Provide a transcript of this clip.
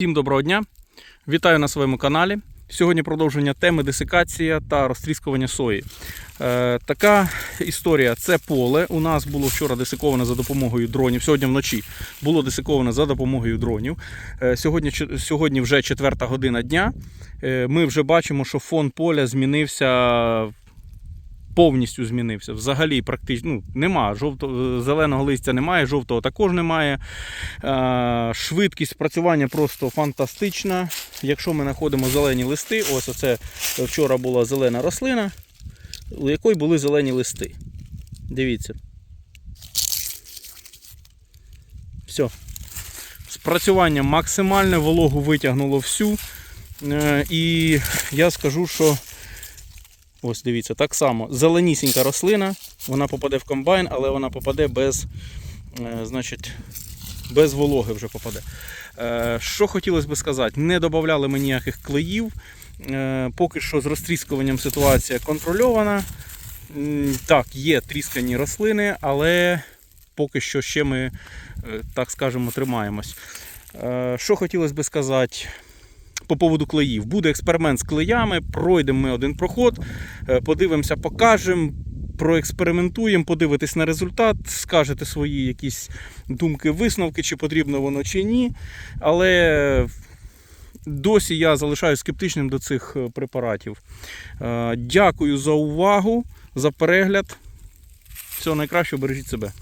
Всім доброго дня! Вітаю на своєму каналі. Сьогодні продовження теми десикація та розтріскування сої. Е, така історія. Це поле. У нас було вчора десиковане за допомогою дронів. Сьогодні вночі було десиковане за допомогою дронів. Е, сьогодні, сьогодні вже четверта година дня. Е, ми вже бачимо, що фон поля змінився. Повністю змінився. Взагалі, практично ну, нема. Жовто, зеленого листя немає, жовтого також немає. Е, Швидкість працювання просто фантастична. Якщо ми знаходимо зелені листи, ось оце вчора була зелена рослина, у якої були зелені листи. Дивіться. Все. Спрацювання максимальне, вологу витягнуло всю. Е, І я скажу, що ось дивіться, так само зеленісінька рослина, вона попаде в комбайн, але вона попаде без, е, значить, без вологи вже попаде. Е, Що хотілося би сказати, не додавали ми ніяких клеїв. Е, Поки що з розтріскуванням ситуація контрольована. Так, є тріскані рослини, але поки що ще ми, так скажемо, тримаємось. Що хотілося би сказати по поводу клеїв? Буде експеримент з клеями, пройдемо ми один проход, е, подивимося, покажемо. Проекспериментуємо, подивитись на результат, скажете свої якісь думки, висновки, чи потрібно воно чи ні. Але досі я залишаюся скептичним до цих е, препаратів. Е, Дякую за увагу, за перегляд. Всього найкращого, бережіть себе.